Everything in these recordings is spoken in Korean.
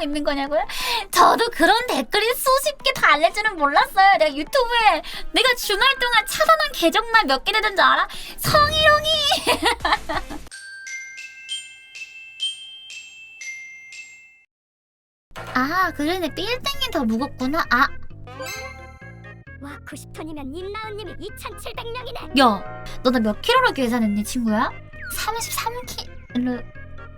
하고 있는 거냐고요? 저도 그런 댓글이 수십 개 달릴 줄은 몰랐어요. 내가 유튜브에 내가 주말 동안 차단한 계정만 몇 개 되는 줄 알아? 성희롱이 아 그러네 빌딩이 더 무겁구나 아 와 90톤이면 임나은님이 2,700명이네. 야, 너 나 몇 킬로로 계산했니, 친구야? 33킬로.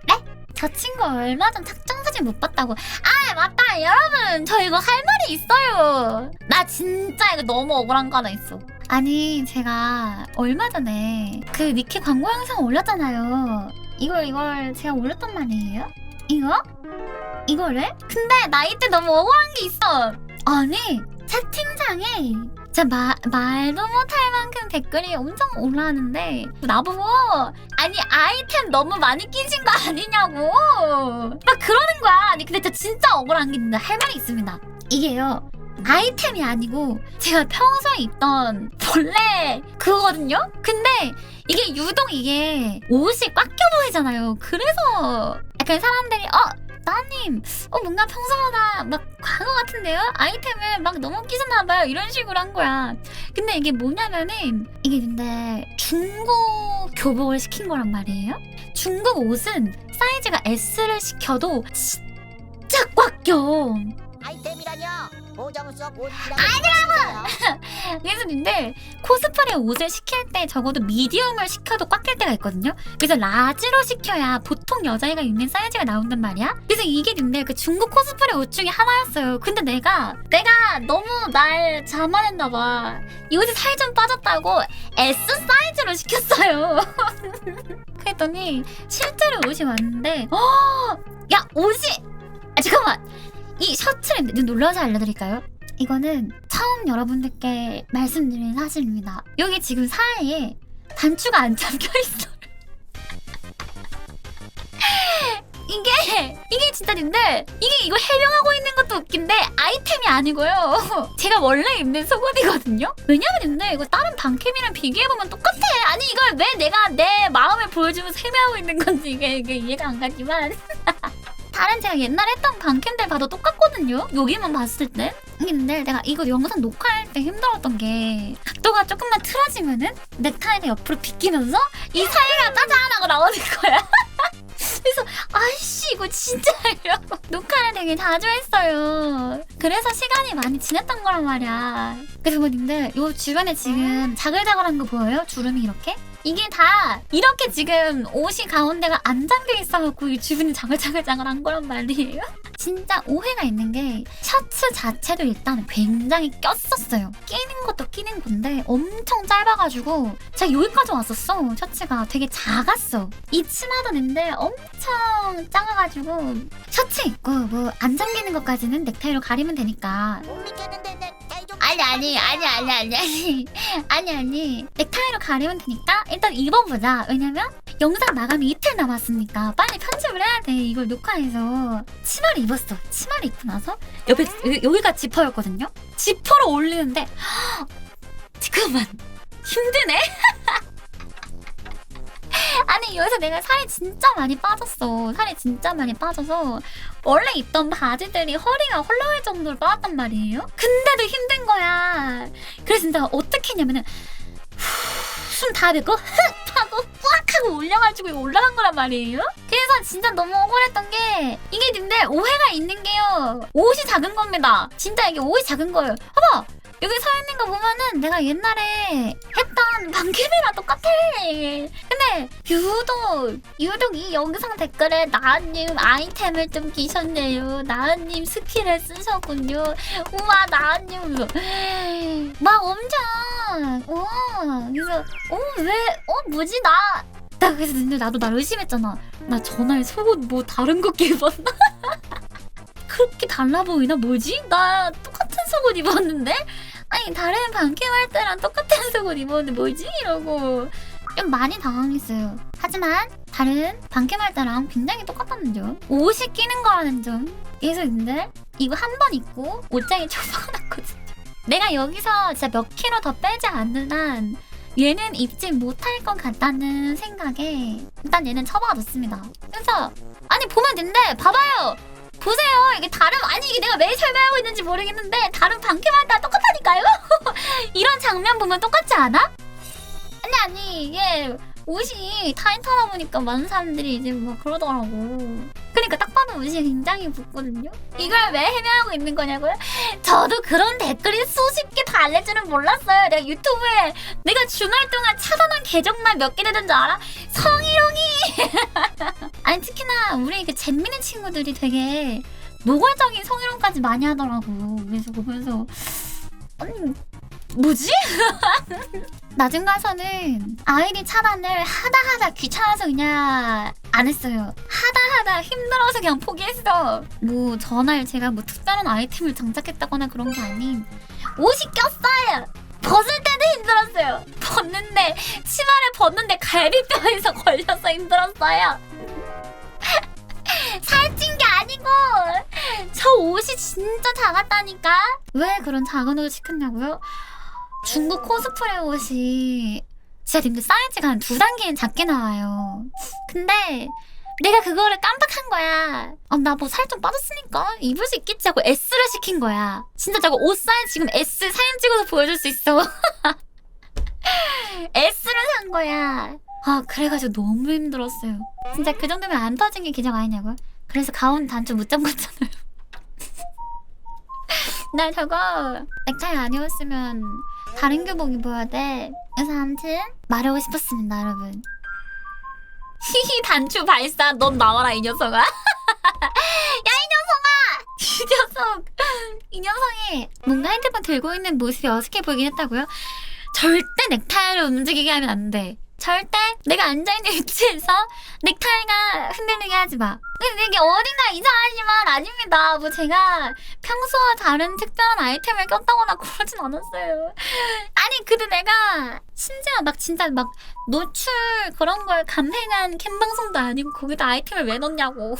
네? 저 친구 얼마 전 작정 사진 못 봤다고. 아, 맞다. 여러분, 저 이거 할 말이 있어요. 나 진짜 이거 너무 억울한 거 하나 있어. 아니, 제가 얼마 전에 그 니키 광고 영상 올렸잖아요. 이걸, 이걸 제가 올렸단 말이에요? 이거? 이거를? 근데 나 이때 너무 억울한 게 있어. 아니, 채팅창에 진짜 마, 말도 못할 만큼 댓글이 엄청 올라왔는데 나보고 아니 아이템 너무 많이 끼신 거 아니냐고. 막 그러는 거야. 아니 근데 저 진짜 억울한 게 있는데 할 말이 있습니다. 이게요. 아이템이 아니고 제가 평소에 입던 본래 그거거든요? 근데 이게 유독 이게 옷이 꽉 껴 보이잖아요. 그래서 약간 사람들이 어 따님, 어 뭔가 평소보다 막 광어 같은데요? 아이템을 막 너무 끼셨나봐요. 이런 식으로 한 거야. 근데 이게 뭐냐면은 이게 근데 중국 교복을 시킨 거란 말이에요. 중국 옷은 사이즈가 S를 시켜도 진짜 꽉 껴. 보정속 옷이라고 아니라고 그래서 근데 코스프레 옷을 시킬 때 적어도 미디움을 시켜도 꽉 낄 때가 있거든요. 그래서 라지로 시켜야 보통 여자애가 입는 사이즈가 나온단 말이야. 그래서 이게 근데 그 중국 코스프레 옷 중에 하나였어요. 근데 내가 내가 너무 날 자만했나 봐. 이 옷이 살 좀 빠졌다고 S 사이즈로 시켰어요. 그랬더니 실제로 옷이 왔는데 어! 야 옷이 아 잠깐만 이 셔츠를 눈 놀라서 알려드릴까요? 이거는 처음 여러분들께 말씀드린 사실입니다. 여기 지금 사이에 단추가 안 잠겨 있어. 이게 이게 진짜 근데 이게 이거 해명하고 있는 것도 웃긴데 아이템이 아니고요. 제가 원래 입는 속옷이거든요. 왜냐면 근데 이거 다른 반캠이랑 비교해 보면 똑같아. 아니 이걸 왜 내가 내 마음을 보여주면서 해명하고 있는 건지 이게, 이게 이해가 안 가지만. 다른 제가 옛날에 했던 반캠들 봐도 똑같거든요. 여기만 봤을 때. 근데 내가 이거 영상 녹화할 때 힘들었던 게 각도가 조금만 틀어지면은 넥타이가 옆으로 비끼면서 이 사이가 짜잔 하고 나오는 거야. 그래서 아이씨 이거 진짜 이러고 녹화를 되게 자주 했어요. 그래서 시간이 많이 지났던 거란 말이야. 그래서 근데 요 주변에 지금 자글자글한 거 보여요? 주름이 이렇게? 이게 다 이렇게 지금 옷이 가운데가 안 잠겨 있어갖고 이 주변이 자글자글자글한 거란 말이에요. 진짜 오해가 있는 게 셔츠 자체도 일단 굉장히 꼈었어요. 끼는 것도 끼는 건데 엄청 짧아가지고 제가 여기까지 왔었어. 셔츠가 되게 작았어. 이 치마도 는데 엄청 작아가지고 셔츠 입고 뭐 안 잠기는 것까지는 넥타이로 가리면 되니까 아니 아니 아니 아니 아니 아니. 아니 넥타이로 가리면 되니까 일단 입어보자. 왜냐면 영상 마감이 이틀 남았으니까 빨리 편집을 해야 돼 이걸 녹화해서. 치마를 입었어. 치마를 입고 나서 옆에 여기, 여기가 지퍼였거든요? 지퍼를 올리는데 잠깐만. 힘드네 아니 여기서 내가 살이 진짜 많이 빠졌어 살이 진짜 많이 빠져서 원래 입던 바지들이 허리가 헐렁할 정도로 빠졌단 말이에요. 근데도 힘든 거야. 그래서 진짜 어떻게 했냐면은 숨다 뱉고 흑 하고 꽉 하고 올려가지고 올라간 거란 말이에요. 그래서 진짜 너무 억울했던 게 이게 근데 오해가 있는 게요. 옷이 작은 겁니다. 진짜 이게 옷이 작은 거예요. 봐봐. 여기 서 있는 거 보면은 내가 옛날에 했던 방캠이랑 똑같아. 근데 유독 유독 이 영상 댓글에 나은님 아이템을 좀 끼셨네요. 나은님 스킬을 쓰셨군요. 우와 나은님 막 엄청 어 그래서 어왜어 뭐지 나. 나 그래서 근데 나도 나 의심했잖아. 나 전화에 속옷 뭐 다른 거 입었나? 그렇게 달라 보이나 뭐지? 나 똑같은 속옷 입었는데? 아니 다른 반캠 할 때랑 똑같은 속옷 입었는데 뭐지? 이러고 좀 많이 당황했어요. 하지만 다른 반캠 할 때랑 굉장히 똑같다는 점. 옷이 끼는 거라는 점. 근데 이거 한 번 입고 옷장에 처박아놨거든요. 내가 여기서 진짜 몇 킬로 더 빼지 않는 한 얘는 입지 못할 것 같다는 생각에 일단 얘는 처박아뒀습니다. 그래서 아니 보면 된대. 봐봐요. 보세요. 이게 다른 아니 이게 내가 왜 설명하고 있는지 모르겠는데 다른 방캠마다 똑같 다니까요. 이런 장면 보면 똑같지 않아? 아니 아니 이게 옷이 타이트하다 보니까 많은 사람들이 이제 막 그러더라고. 그러니까 딱 봐도 옷이 굉장히 붓거든요. 이걸 왜 해명하고 있는 거냐고요? 저도 그런 댓글이 수십 개 달릴 줄은 몰랐어요. 내가 유튜브에 내가 주말 동안 차단한 계정만 몇 개 되는 줄 알아? 성희롱이! 아니 특히나 우리 그 잼민이 친구들이 되게 노골적인 성희롱까지 많이 하더라고. 그래서 보면서 뭐지? 나중 가서는 아이디 차단을 하다 하다 귀찮아서 그냥 안 했어요. 하다 하다 힘들어서 그냥 포기했어. 뭐 전날 제가 뭐 특별한 아이템을 장착했다거나 그런 게 아닌 옷이 꼈어요. 벗을 때도 힘들었어요. 벗는데 치마를 벗는데 갈비뼈에서 걸려서 힘들었어요. 살찐 게 아니고 저 옷이 진짜 작았다니까. 왜 그런 작은 옷을 시켰냐고요? 중국 코스프레 옷이 진짜 님들 사이즈가 한 두 단계는 작게 나와요. 근데 내가 그거를 깜빡한 거야. 아, 나 뭐 살 좀 빠졌으니까 입을 수 있겠지 하고 S를 시킨 거야. 진짜 저거 옷 사이즈 지금 S 사진 찍어서 보여줄 수 있어. S를 산 거야. 아, 그래가지고 너무 힘들었어요. 진짜 그 정도면 안 터진 게 기적 아니냐고요? 그래서 가운 단추 못 잠갔잖아요. 나 저거 넥타이 아니었으면 다른 교복 입어야 돼. 그래서 아무튼 말하고 싶었습니다, 여러분. 히히 단추 발사, 넌 나와라 이 녀석아. 야 이 녀석아, 이 녀석, 이 녀석이 뭔가 핸드폰 들고 있는 모습이 어색해 보이긴 했다고요. 절대 넥타이를 움직이게 하면 안 돼. 절대 내가 앉아있는 위치에서 넥타이가 흔들리게 하지 마. 근데 이게 어딘가 이상하지만 아닙니다. 뭐 제가 평소와 다른 특별한 아이템을 꼈다거나 그러진 않았어요. 아니 근데 내가 심지어 막 진짜 막 노출 그런 걸 감행한 캠 방송도 아니고 거기다 아이템을 왜 넣냐고.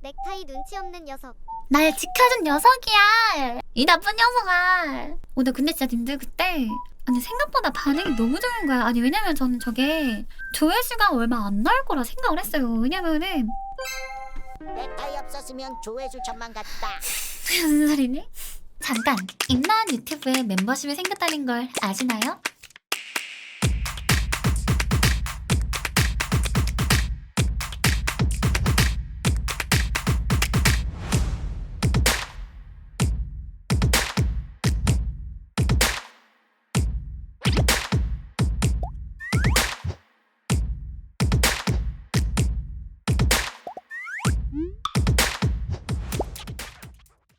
넥타이 눈치 없는 녀석. 날 지켜준 녀석이야. 이 나쁜 녀석아. 오, 나 근데 진짜 님들 그때 아니 생각보다 반응이 너무 좋은 거야. 아니 왜냐면 저는 저게 조회수가 얼마 안 나올 거라 생각을 했어요. 왜냐면은 넥타이 없었으면 조회수 천만 같다. 무슨 소리니? 잠깐 임나은 유튜브에 멤버십이 생겼다는 걸 아시나요?